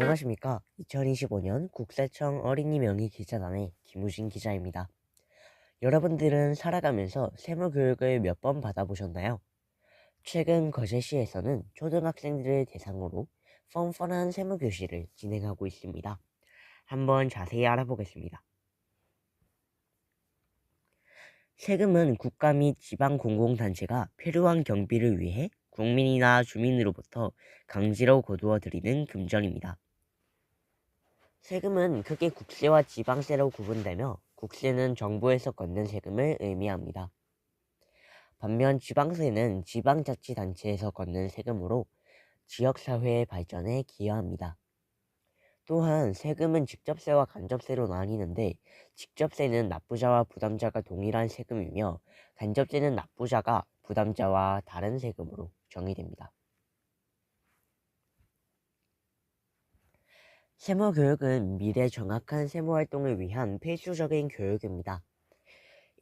안녕하십니까. 2025년 국세청 어린이 명의 기자단의 김우진 기자입니다. 여러분들은 살아가면서 세무 교육을 몇 번 받아보셨나요? 최근 거제시에서는 초등학생들을 대상으로 펀펀한 세무 교실을 진행하고 있습니다. 한번 자세히 알아보겠습니다. 세금은 국가 및 지방 공공단체가 필요한 경비를 위해 국민이나 주민으로부터 강제로 거두어 들이는 금전입니다. 세금은 크게 국세와 지방세로 구분되며 국세는 정부에서 걷는 세금을 의미합니다. 반면 지방세는 지방자치단체에서 걷는 세금으로 지역사회의 발전에 기여합니다. 또한 세금은 직접세와 간접세로 나뉘는데 직접세는 납부자와 부담자가 동일한 세금이며 간접세는 납부자가 부담자와 다른 세금으로 정의됩니다. 세무 교육은 미래 정확한 세무 활동을 위한 필수적인 교육입니다.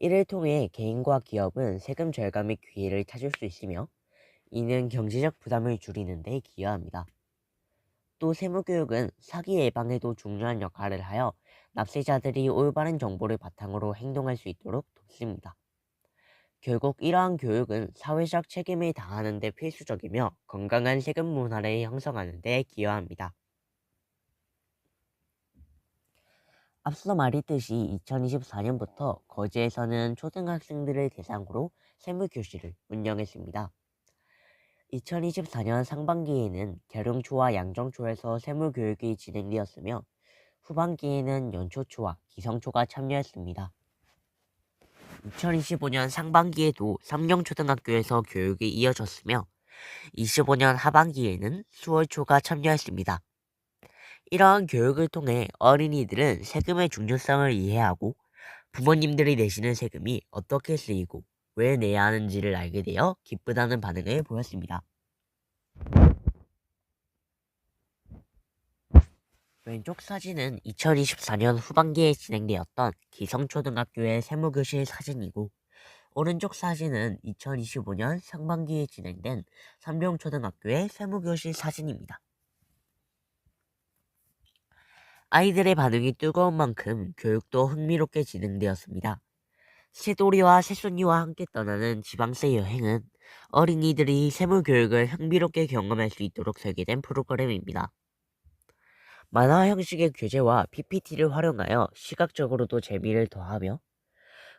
이를 통해 개인과 기업은 세금 절감 및 기회를 찾을 수 있으며 이는 경제적 부담을 줄이는 데 기여합니다. 또 세무 교육은 사기 예방에도 중요한 역할을 하여 납세자들이 올바른 정보를 바탕으로 행동할 수 있도록 돕습니다. 결국 이러한 교육은 사회적 책임을 다하는 데 필수적이며 건강한 세금 문화를 형성하는 데 기여합니다. 앞서 말했듯이 2024년부터 거제에서는 초등학생들을 대상으로 세무교실을 운영했습니다. 2024년 상반기에는 계룡초와 양정초에서 세무교육이 진행되었으며 후반기에는 연초초와 기성초가 참여했습니다. 2025년 상반기에도 삼경초등학교에서 교육이 이어졌으며 25년 하반기에는 수월초가 참여했습니다. 이러한 교육을 통해 어린이들은 세금의 중요성을 이해하고 부모님들이 내시는 세금이 어떻게 쓰이고 왜 내야 하는지를 알게 되어 기쁘다는 반응을 보였습니다. 왼쪽 사진은 2024년 후반기에 진행되었던 기성초등학교의 세무교실 사진이고 오른쪽 사진은 2025년 상반기에 진행된 삼룡초등학교의 세무교실 사진입니다. 아이들의 반응이 뜨거운 만큼 교육도 흥미롭게 진행되었습니다. 새돌이와 새순이와 함께 떠나는 지방세 여행은 어린이들이 세무교육을 흥미롭게 경험할 수 있도록 설계된 프로그램입니다. 만화 형식의 교재와 PPT를 활용하여 시각적으로도 재미를 더하며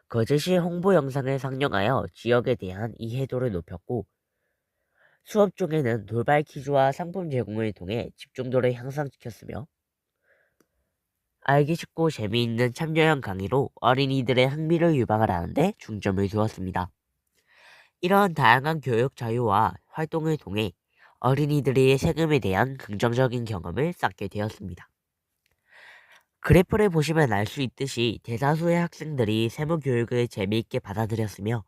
거제시 홍보 영상을 상영하여 지역에 대한 이해도를 높였고 수업 중에는 돌발 퀴즈와 상품 제공을 통해 집중도를 향상시켰으며 알기 쉽고 재미있는 참여형 강의로 어린이들의 흥미를 유발하는데 중점을 두었습니다. 이러한 다양한 교육 자유와 활동을 통해 어린이들이 세금에 대한 긍정적인 경험을 쌓게 되었습니다. 그래프를 보시면 알 수 있듯이 대다수의 학생들이 세무 교육을 재미있게 받아들였으며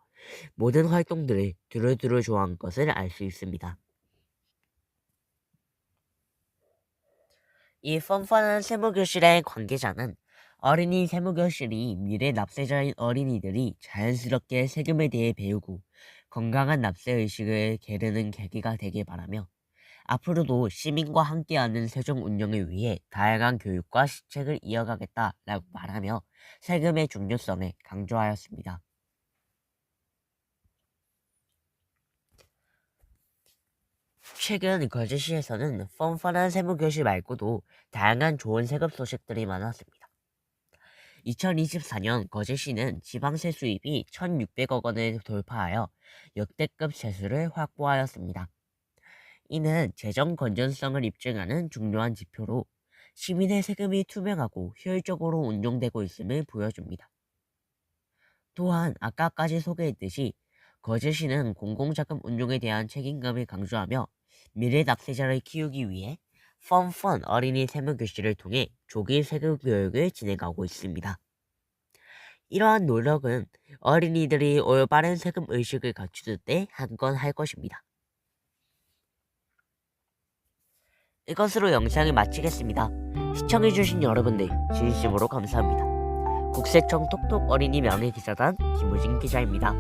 모든 활동들을 두루두루 좋아한 것을 알 수 있습니다. 이 펀펀한 세무교실의 관계자는 어린이 세무교실이 미래 납세자인 어린이들이 자연스럽게 세금에 대해 배우고 건강한 납세의식을 기르는 계기가 되길 바라며 앞으로도 시민과 함께하는 세종 운영을 위해 다양한 교육과 시책을 이어가겠다라고 말하며 세금의 중요성을 강조하였습니다. 최근 거제시에서는 펀펀한 세무교실 말고도 다양한 좋은 세금 소식들이 많았습니다. 2024년 거제시는 지방세 수입이 1,600억 원을 돌파하여 역대급 세수를 확보하였습니다. 이는 재정 건전성을 입증하는 중요한 지표로 시민의 세금이 투명하고 효율적으로 운용되고 있음을 보여줍니다. 또한 아까까지 소개했듯이 거제시는 공공자금 운용에 대한 책임감을 강조하며 미래 납세자를 키우기 위해 펀펀 어린이 세무 교실을 통해 조기 세금 교육을 진행하고 있습니다. 이러한 노력은 어린이들이 올바른 세금 의식을 갖추는 데 한 건 할 것입니다. 이것으로 영상을 마치겠습니다. 시청해주신 여러분들 진심으로 감사합니다. 국세청 톡톡 어린이 명예기자단 김우진 기자입니다.